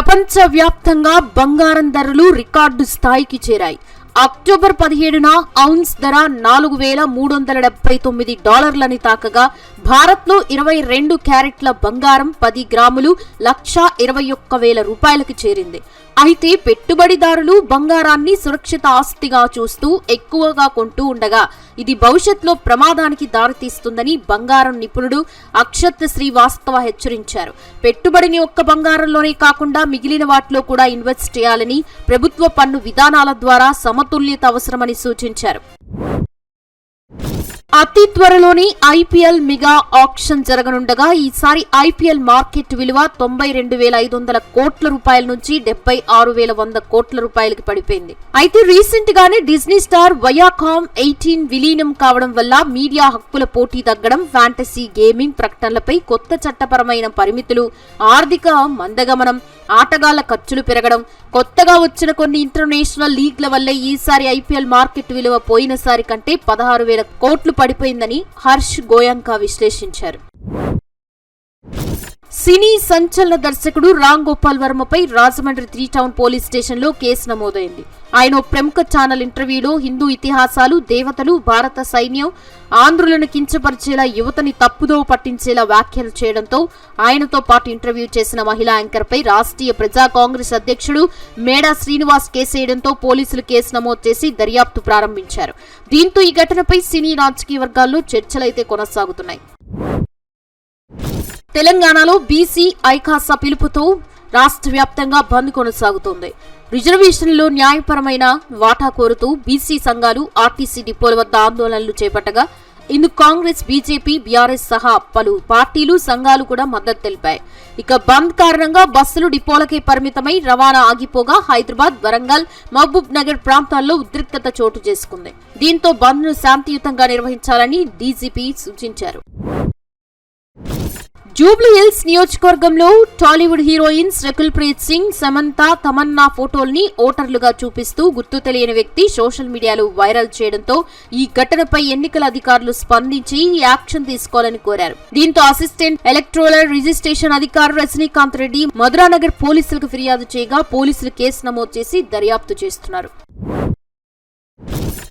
ప్రపంచవ్యాప్తంగా బంగారం ధరలు రికార్డు స్థాయికి చేరాయి. అక్టోబర్ పదిహేడున ఔన్స్ ధర నాలుగు వేల మూడు వందల డెబ్బై తొమ్మిది డాలర్లని తాకగా భారత్లో ఇరవై రెండు క్యారెట్ల బంగారం పది గ్రాములు లక్ష ఇరవై ఒక్క వేల రూపాయలకి చేరింది. అయితే పెట్టుబడిదారులు బంగారాన్ని సురక్షిత ఆస్తిగా చూస్తూ ఎక్కువగా కొంటూ ఉండగా ఇది భవిష్యత్తులో ప్రమాదానికి దారితీస్తుందని బంగారం నిపుణుడు అక్షత్ శ్రీవాస్తవ హెచ్చరించారు. పెట్టుబడిని ఒక్క బంగారంలోనే కాకుండా మిగిలిన వాటిలో కూడా ఇన్వెస్ట్ చేయాలని ప్రభుత్వ పన్ను విధానాల ద్వారా సమతుల్యత అవసరమని సూచించారు. అతి త్వరలోని ఐపీఎల్ మెగా ఆక్షన్ జరగనుండగా ఈసారి ఐపీఎల్ మార్కెట్ విలువ తొంభై రెండు వేల ఐదు వందల కోట్ల రూపాయల నుంచి డెబ్బై ఆరు వేల వంద కోట్ల రూపాయలకి పడిపోయింది. అయితే రీసెంట్ గానే డిజ్నీ స్టార్ వయాకామ్ ఎయిటీన్ విలీనం కావడం వల్ల మీడియా హక్కుల పోటీ తగ్గడం ఫ్యాంటసీ గేమింగ్ ప్రకటనలపై కొత్త చట్టపరమైన పరిమితులు ఆర్థిక మందగమనం ఆటగాళ్ళ ఖర్చులు పెరగడం కొత్తగా వచ్చిన కొన్ని ఇంటర్నేషనల్ లీగ్ల వల్లే ఈసారి ఐపీఎల్ మార్కెట్ విలువ పోయినసారి కంటే పదహారు వేల కోట్లు పడిపోయిందని హర్ష్ గోయంకా విశ్లేషించారు. సినీ సంచలన దర్శకుడు రామ్ గోపాల్ వర్మపై రాజమండ్రి త్రీ టౌన్ పోలీస్ స్టేషన్లో కేసు నమోదైంది. ఆయన ప్రముఖ ఛానల్ ఇంటర్వ్యూలో హిందూ ఇతిహాసాలు దేవతలు భారత సైన్యం ఆంధ్రులను కించపరిచేలా యువతని తప్పుదో పట్టించేలా వ్యాఖ్యలు చేయడంతో ఆయనతో పాటు ఇంటర్వ్యూ చేసిన మహిళా యాంకర్పై రాష్ట్రీయ ప్రజా కాంగ్రెస్ అధ్యక్షుడు మేడా శ్రీనివాస్ కేసేయడంతో పోలీసులు కేసు నమోదు చేసి దర్యాప్తు ప్రారంభించారు. దీంతో ఈ ఘటనపై సినీ రాజకీయ వర్గాల్లో చర్చలైతే కొనసాగుతున్నాయి. తెలంగాణలో బీసీ ఐకాసా పిలుపుతో రాష్ట్ర వ్యాప్తంగా బంద్ కొనసాగుతోంది. రిజర్వేషన్లో న్యాయపరమైన వాటా కోరుతూ బీసీ సంఘాలు ఆర్టీసీ డిపోల వద్ద ఆందోళనలు చేపట్టగా ఇందుకు కాంగ్రెస్ బీజేపీ బీఆర్ఎస్ సహా పలు పార్టీలు సంఘాలు కూడా మద్దతు తెలిపాయి. ఇక బంద్ కారణంగా బస్సులు డిపోలకే పరిమితమై రవాణా ఆగిపోగా హైదరాబాద్ వరంగల్ మహబూబ్ నగర్ ప్రాంతాల్లో ఉద్రిక్తత చోటు చేసుకుంది. దీంతో బంద్ను శాంతియుతంగా నిర్వహించాలని డీజీపీ సూచించారు. జూబ్లీ హిల్స్ నియోజకవర్గంలో టాలీవుడ్ హీరోయిన్స్ రకుల్ ప్రీత్ సింగ్ సమంత తమన్నా ఫోటోల్ని ఓటర్లుగా చూపిస్తూ గుర్తు తెలియని వ్యక్తి సోషల్ మీడియాలో వైరల్ చేయడంతో ఈ ఘటనపై ఎన్నికల అధికారులు స్పందించి యాక్షన్ తీసుకోవాలని కోరారు. దీంతో అసిస్టెంట్ ఎలక్ట్రోలర్ రిజిస్ట్రేషన్ అధికారి రజనీకాంత్ రెడ్డి మధురానగర్ పోలీసులకు ఫిర్యాదు చేయగా పోలీసులు కేసు నమోదు చేసి దర్యాప్తు చేస్తున్నారు.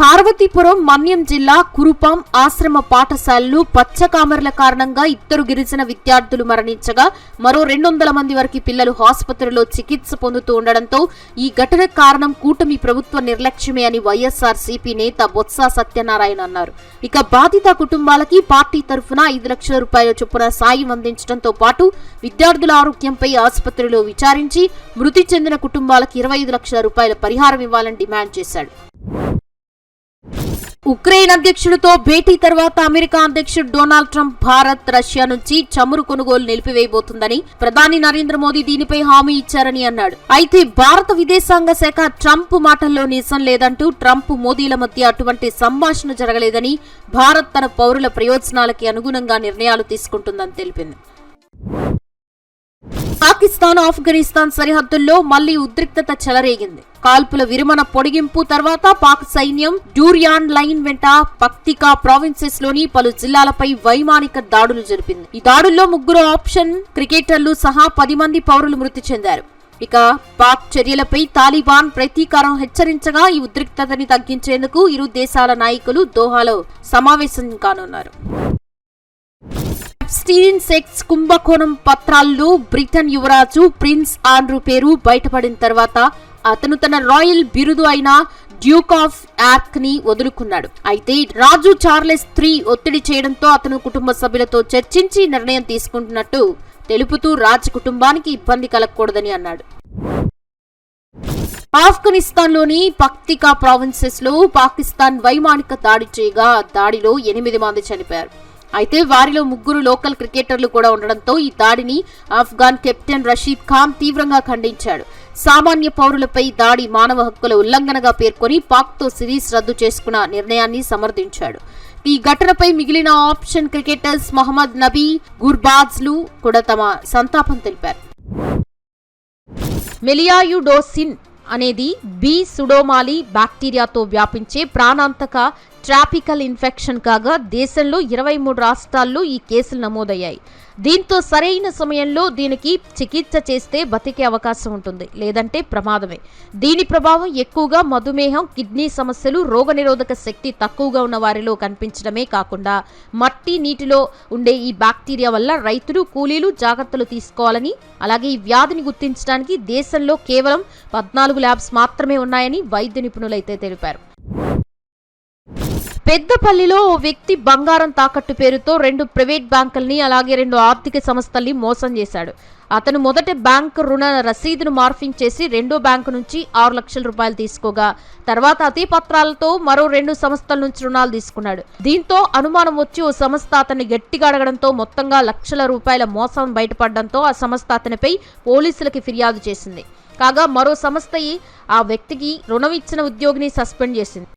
పార్వతీపురం మన్యం జిల్లా కురుపాం ఆశ్రమ పాఠశాలలు పచ్చకామర్ల కారణంగా ఇద్దరు గిరిజన విద్యార్థులు మరణించగా మరో రెండు వందల మంది వరకు పిల్లలు ఆసుపత్రిలో చికిత్స పొందుతూ ఉండడంతో ఈ ఘటన కారణం కూటమి ప్రభుత్వ నిర్లక్ష్యమే అని వైఎస్ఆర్ సిపి నేత బొత్స సత్యనారాయణ అన్నారు. ఇక బాధిత కుటుంబాలకి పార్టీ తరఫున ఐదు లక్షల రూపాయల చొప్పున సాయం అందించడంతో పాటు విద్యార్థుల ఆరోగ్యంపై ఆసుపత్రిలో విచారించి మృతి చెందిన కుటుంబాలకు ఇరవై ఐదు లక్షల రూపాయల పరిహారం ఇవ్వాలని డిమాండ్ చేశాడు. ఉక్రెయిన్ అధ్యక్షుడితో భేటీ తర్వాత అమెరికా అధ్యక్షుడు డొనాల్డ్ ట్రంప్ భారత్ రష్యా నుంచి చమురు కొనుగోలు నిలిపివేయబోతుందని ప్రధాని నరేంద్ర మోదీ దీనిపై హామీ ఇచ్చారని అన్నాడు. అయితే భారత విదేశాంగ శాఖ ట్రంప్ మాటల్లో నిజం లేదంటూ ట్రంప్ మోదీల మధ్య అటువంటి సంభాషణ జరగలేదని భారత్ తన పౌరుల ప్రయోజనాలకి అనుగుణంగా నిర్ణయాలు తీసుకుంటుందని తెలిపింది. పాకిస్తాన్ ఆఫ్ఘనిస్తాన్ సరిహద్దుల్లో మళ్ళీ ఉద్రిక్తత చెలరేగింది. కాల్పుల విరమణ పొడిగింపు తర్వాత పాక్ సైన్యం డ్యూరియాన్ లైన్ వెంట పక్తికా ప్రావిన్సెస్లోని పలు జిల్లాలపై వైమానిక దాడులు జరిపింది. ఈ దాడుల్లో ముగ్గురు ఆప్షన్ క్రికెటర్లు సహా పది మంది పౌరులు మృతి చెందారు. ఇక పాక్ చర్యలపై తాలిబాన్ ప్రతీకారం హెచ్చరించగా ఈ ఉద్రిక్తతని తగ్గించేందుకు ఇరు దేశాల నాయకులు దోహాలో సమావేశం కానున్నారు. స్టీన్ సెక్స్ కుంభకోణం పత్రాల్లో బ్రిటన్ యువరాజు ప్రిన్స్ ఆండ్రూ పేరు బయటపడిన తర్వాత అతను తన రాయల్ బిరుదు అయిన డ్యూక్ ఆఫ్ యార్క్ని వదులుకున్నాడు. అయితే రాజు చార్లెస్ త్రీ ఒత్తిడి చేయడంతో అతను కుటుంబ సభ్యులతో చర్చించి నిర్ణయం తీసుకుంటున్నట్టు తెలుపుతూ రాజ్ కుటుంబానికి ఇబ్బంది కలగకూడదని అన్నాడు. ఆఫ్ఘనిస్తాన్లోని పక్తికా ప్రావిన్సెస్లో పాకిస్తాన్ వైమానిక దాడి చేయగా దాడిలో ఎనిమిది మంది చనిపోయారు. అయితే వారిలో ముగ్గురు లోకల్ క్రికెటర్లు కూడా ఉండడంతో ఈ దాడిని ఆఫ్ఘాన్ కెప్టెన్ రషీద్ ఖాన్ తీవ్రంగా ఖండించాడు. సామాన్య పౌరులపై దాడి మానవ హక్కుల ఉల్లంఘనగా పేర్కొని పాక్తో సిరీస్ రద్దు చేసుకున్న నిర్ణయాన్ని సమర్థించాడు. ఈ ఘటనపై మిగిలిన ఆప్షన్ క్రికెటర్స్ మహమ్మద్ నబీ గుర్బాజ్లు కూడా తమ సంతాపం తెలిపారు. మెలియాయుడోసిన్ అనేది బి సుడోమాలి బ్యాక్టీరియాతో వ్యాపించే ప్రాణాంతక ట్రాపికల్ ఇన్ఫెక్షన్ కాగా దేశంలో ఇరవై మూడు రాష్ట్రాల్లో ఈ కేసులు నమోదయ్యాయి. దీంతో సరైన సమయంలో దీనికి చికిత్స చేస్తే బతికే అవకాశం ఉంటుంది. లేదంటే ప్రమాదమే. దీని ప్రభావం ఎక్కువగా మధుమేహం కిడ్నీ సమస్యలు రోగనిరోధక శక్తి తక్కువగా ఉన్న వారిలో కనిపించడమే కాకుండా మట్టి నీటిలో ఉండే ఈ బ్యాక్టీరియా వల్ల రైతులు కూలీలు జాగ్రత్తలు తీసుకోవాలని అలాగే ఈ వ్యాధిని గుర్తించడానికి దేశంలో కేవలం పద్నాలుగు ల్యాబ్స్ మాత్రమే ఉన్నాయని వైద్య నిపుణులైతే తెలిపారు. పెద్దపల్లిలో ఓ వ్యక్తి బంగారం తాకట్టు పేరుతో రెండు ప్రైవేట్ బ్యాంకుల్ని అలాగే రెండు ఆర్థిక సంస్థల్ని మోసం చేశాడు. అతను మొదట బ్యాంకు రుణ రసీదును మార్ఫింగ్ చేసి రెండో బ్యాంకు నుంచి ఆరు లక్షల రూపాయలు తీసుకోగా తర్వాత అదే పత్రాలతో మరో రెండు సంస్థల నుంచి రుణాలు తీసుకున్నాడు. దీంతో అనుమానం వచ్చి ఓ సంస్థ అతన్ని గట్టిగా అడగడంతో మొత్తంగా లక్షల రూపాయల మోసం బయటపడడంతో ఆ సంస్థ అతనిపై పోలీసులకి ఫిర్యాదు చేసింది. కాగా మరో సంస్థ ఆ వ్యక్తికి రుణం ఇచ్చిన ఉద్యోగిని సస్పెండ్ చేసింది.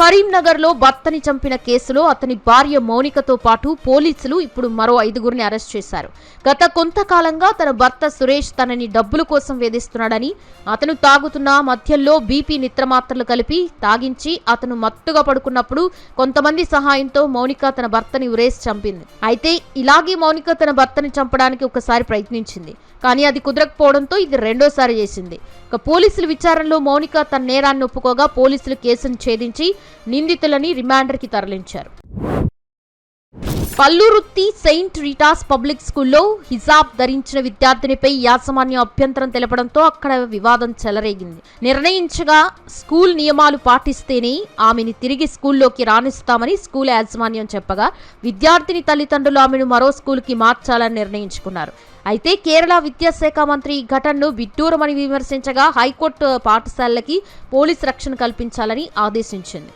కరీంనగర్లో భర్తని చంపిన కేసులో అతని భార్య మౌనికతో పాటు పోలీసులు ఇప్పుడు మరో ఐదుగురిని అరెస్ట్ చేశారు. గత కొంతకాలంగా తన భర్త సురేష్ తనని డబ్బుల కోసం వేధిస్తున్నాడని అతను తాగుతున్న మధ్యలో బీపీ నిద్రమాత్రలు కలిపి తాగించి అతను మత్తుగా పడుకున్నప్పుడు కొంతమంది సహాయంతో మౌనిక తన భర్తని ఉరేసి చంపింది. అయితే ఇలాగే మౌనిక తన భర్తని చంపడానికి ఒకసారి ప్రయత్నించింది కానీ అది కుదరకపోవడంతో ఇది రెండోసారి చేసింది. ఇక పోలీసుల విచారణలో మౌనిక తన నేరాన్ని ఒప్పుకోగా పోలీసులు కేసును ఛేదించి నిందితులని రిమాండర్కి తరలించారు. పల్లురుత్తి సెయింట్ రీటాస్ పబ్లిక్ స్కూల్లో హిజాబ్ ధరించిన విద్యార్థినిపై యాజమాన్యం అభ్యంతరం తెలపడంతో అక్కడ వివాదం చెలరేగింది. నిర్ణయించగా స్కూల్ నియమాలు పాటిస్తేనే ఆమెని తిరిగి స్కూల్లోకి రాణిస్తామని స్కూల్ యాజమాన్యం చెప్పగా విద్యార్థిని తల్లిదండ్రులు ఆమెను మరో స్కూల్కి మార్చాలని నిర్ణయించుకున్నారు. అయితే కేరళ విద్యాశాఖ మంత్రి ఈ ఘటనను విడ్డూరమని విమర్శించగా హైకోర్టు పాఠశాలలకి పోలీస్ రక్షణ కల్పించాలని ఆదేశించింది.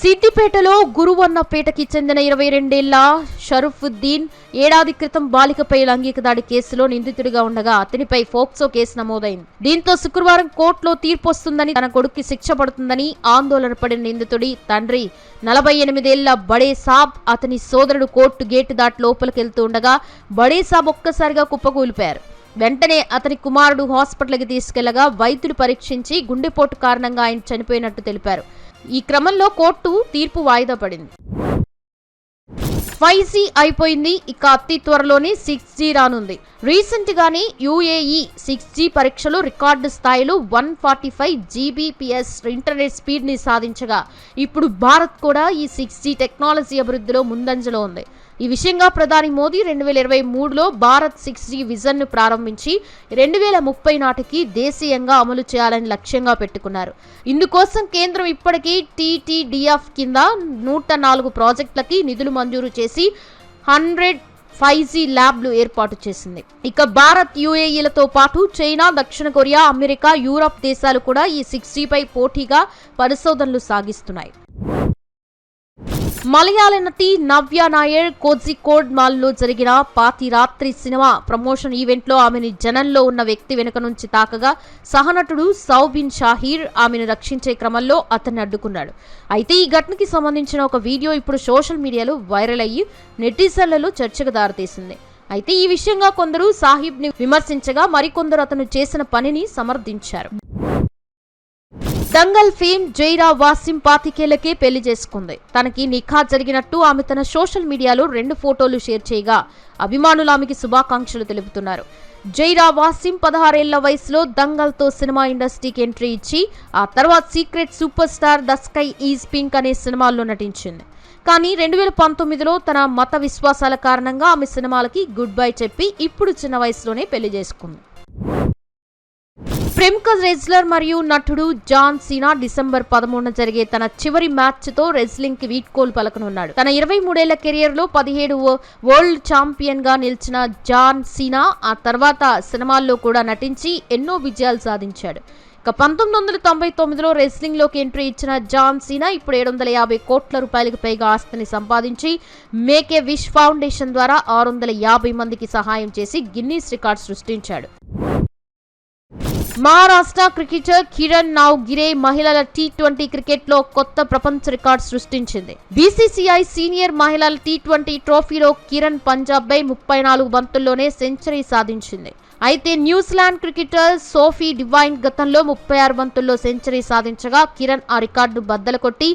సిద్దిపేటలో గురువన్నపేటకి చెందిన ఇరవై రెండేళ్ళ షరఫుద్దీన్ ఏడాది క్రితం బాలికపై లైంగిక దాడి కేసులో నిందితుడిగా ఉండగా అతనిపై ఫోక్సో కేసు నమోదైంది. దీంతో శుక్రవారం కోర్టులో తీర్పు వస్తుందని తన కొడుక్కి శిక్ష పడుతుందని ఆందోళన పడిన నిందితుడి తండ్రి నలభై ఎనిమిదేళ్ళ బడే సాబ్ అతని సోదరుడు కోర్టు గేటు దాటి లోపలికెళ్తూ ఉండగా బడే సాబ్ ఒక్కసారిగా కుప్పకూలిపారు వెంటనే అతని కుమారుడు హాస్పిటల్కి తీసుకెళ్ళగా వైద్యులు పరీక్షించి గుండెపోటు కారణంగా ఆయన చనిపోయినట్టు తెలిపారు. ఈ క్రమంలో కోర్టు తీర్పు వాయిదా పడింది. ఫైవ్ జీ అయిపోయింది. ఇక అతి త్వరలోనే సిక్స్ జీ రానుంది. రీసెంట్ గానే యుఏఈ సిక్స్ జీ పరీక్షలు రికార్డు స్థాయిలో one forty five Gbps internet స్పీడ్ని సాధించగా ఇప్పుడు భారత్ కూడా ఈ సిక్స్ జీ టెక్నాలజీ అభివృద్ధిలో ముందంజలో ఉంది. ఈ విషయంగా ప్రధాని మోదీ రెండు వేల ఇరవై మూడులో భారత్ సిక్స్ జీ విజన్ను ప్రారంభించి రెండు వేల ముప్పై నాటికి దేశీయంగా అమలు చేయాలని లక్ష్యంగా పెట్టుకున్నారు. ఇందుకోసం కేంద్రం ఇప్పటికీ టీటీడీఎఫ్ కింద నూట నాలుగు ప్రాజెక్టులకి నిధులు మంజూరు చేసి హండ్రెడ్ ఫైవ్ జీ ల్యాబ్లు ఏర్పాటు చేసింది. ఇక భారత్ యుఏఈలతో పాటు చైనా దక్షిణ కొరియా అమెరికా యూరప్ దేశాలు కూడా ఈ సిక్స్ జీపై పోటీగా పరిశోధనలు సాగిస్తున్నాయి. మలయాళ నటి నవ్య నాయర్ కోజికోడ్ మాల్లో జరిగిన పాతి రాత్రి సినిమా ప్రమోషన్ ఈవెంట్లో ఆమెని జనంలో ఉన్న వ్యక్తి వెనుక నుంచి తాకగా సహనటుడు సౌబిన్ షాహీర్ ఆమెను రక్షించే క్రమంలో అతన్ని అడ్డుకున్నాడు. అయితే ఈ ఘటనకి సంబంధించిన ఒక వీడియో ఇప్పుడు సోషల్ మీడియాలో వైరల్ అయ్యి నెటిజన్లలో చర్చకు దారితీసింది. అయితే ఈ విషయంగా కొందరు సాహిబ్ని విమర్శించగా మరికొందరు అతను చేసిన పనిని సమర్థించారు. దంగల్ ఫేమ్ జైరా వాసిం పాతికేళ్ళకే పెళ్ళి చేసుకుంది. తనకి నిఖా జరిగినట్టు ఆమె తన సోషల్ మీడియాలో రెండు ఫోటోలు షేర్ చేయగా అభిమానులు ఆమెకి శుభాకాంక్షలు తెలుపుతున్నారు. జైరా వాసిం పదహారేళ్ళ వయసులో దంగల్తో సినిమా ఇండస్ట్రీకి ఎంట్రీ ఇచ్చి ఆ తర్వాత secret superstar the sky is pink అనే సినిమాల్లో నటించింది. కానీ రెండు వేల పంతొమ్మిదిలో తన మత విశ్వాసాల కారణంగా ఆమె సినిమాలకి గుడ్ బై చెప్పి ఇప్పుడు చిన్న వయసులోనే పెళ్ళి చేసుకుంది. ప్రముఖ రెజ్లర్ మరియు నటుడు జాన్ సీనా డిసెంబర్ పదమూడున జరిగే తన చివరి మ్యాచ్తో రెజ్లింగ్కి వీడ్కోలు పలకనున్నాడు. తన ఇరవై మూడేళ్ళ కెరియర్లో పదిహేడు వరల్డ్ ఛాంపియన్గా నిలిచిన జాన్ సీనా ఆ తర్వాత సినిమాల్లో కూడా నటించి ఎన్నో విజయాలు సాధించాడు. ఇక పంతొమ్మిది వందల తొంభై తొమ్మిదిలో రెస్లింగ్లోకి ఎంట్రీ ఇచ్చిన జాన్ సీనా ఇప్పుడు ఏడు వందల యాభై కోట్ల రూపాయలకు పైగా ఆస్తిని సంపాదించి మేకే విష్ ఫౌండేషన్ ద్వారా ఆరు వందల యాభై మందికి సహాయం చేసి గిన్నీస్ రికార్డ్ సృష్టించాడు. మహారాష్ట్ర క్రికెటర్ కిరణ్ నావ్ గిరే మహిళల టీ ట్వంటీ క్రికెట్లో కొత్త ప్రపంచ రికార్డ్ సృష్టించింది. బీసీసీఐ సీనియర్ మహిళల టీ ట్వంటీ ట్రోఫీలో కిరణ్ పంజాబ్ పై ముప్పై నాలుగు బంతుల్లోనే సెంచరీ సాధించింది. అయితే న్యూజిలాండ్ క్రికెటర్ సోఫీ డివైన్ గతంలో ముప్పై ఆరు బంతుల్లో సెంచరీ సాధించగా కిరణ్ ఆ రికార్డు బద్దలు కొట్టి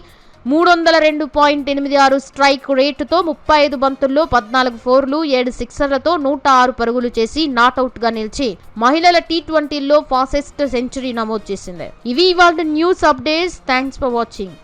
మూడు వందల రెండు పాయింట్ ఎనిమిది ఆరు స్ట్రైక్ రేటుతో ముప్పై ఐదు బంతుల్లో పద్నాలుగు ఫోర్లు ఏడు సిక్సర్లతో నూట ఆరు పరుగులు చేసి నాట్అవుట్గా నిలిచి మహిళల టీ ట్వంటీలో ఫాసెస్ట్ సెంచరీ నమోదు చేసింది. ఇవి ఇవాళ news updates. Thanks for watching.